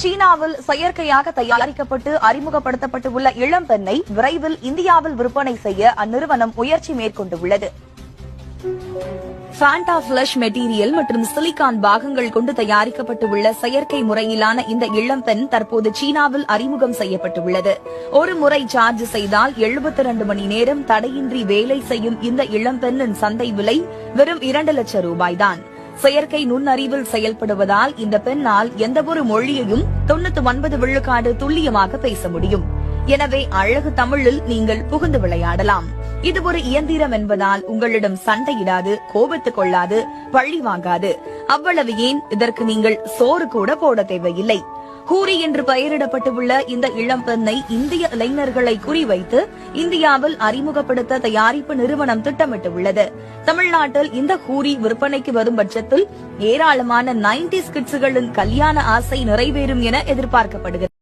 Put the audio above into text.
சீனாவில் செயற்கையாக தயாரிக்கப்பட்டு அறிமுகப்படுத்தப்பட்டுள்ள இளம் பெண்ணை விரைவில் இந்தியாவில் விற்பனை செய்ய அந்நிறுவனம் முயற்சி மேற்கொண்டுள்ளது. ஃபேண்டா பிளஷ் மெட்டீரியல் மற்றும் சிலிகான் பாகங்கள் கொண்டு தயாரிக்கப்பட்டுள்ள செயற்கை முறையிலான இந்த இளம் பெண் தற்போது சீனாவில் அறிமுகம் செய்யப்பட்டுள்ளது. ஒரு முறை சார்ஜ் செய்தால் 72 மணி நேரம் தடையின்றி வேலை செய்யும் இந்த இளம்பெண்ணின் சந்தை விலை வெறும் இரண்டு லட்சம் ரூபாய்தான். செயற்கை நுண்ணறிவில் செயல்படுவதால் இந்த பெண்ணால் எந்தவொரு மொழியையும் தொண்ணூத்தி ஒன்பது விழுக்காடு துல்லியமாக பேச முடியும். எனவே அழகு தமிழில் நீங்கள் புகுந்து விளையாடலாம். இது ஒரு இயந்திரம் என்பதால் உங்களிடம் சண்டையிடாது கோபத்துக் கொள்ளாது பழி வாங்காது. அவ்வளவு ஏன்? இதற்கு நீங்கள் சோறு கூட போட தேவையில்லை. ஹூரி என்று பெயரிடப்பட்டுள்ள இந்த இளம் பெண்ணை இந்திய இளைஞர்களை குறிவைத்து இந்தியாவில் அறிமுகப்படுத்த தயாரிப்பு நிறுவனம் திட்டமிட்டுள்ளது. தமிழ்நாட்டில் இந்த ஹூரி விற்பனைக்கு வரும் பட்சத்தில் ஏராளமான நைன்டி கிட்ஸுகளின் கல்யாண ஆசை நிறைவேறும் என எதிர்பார்க்கப்படுகிறது.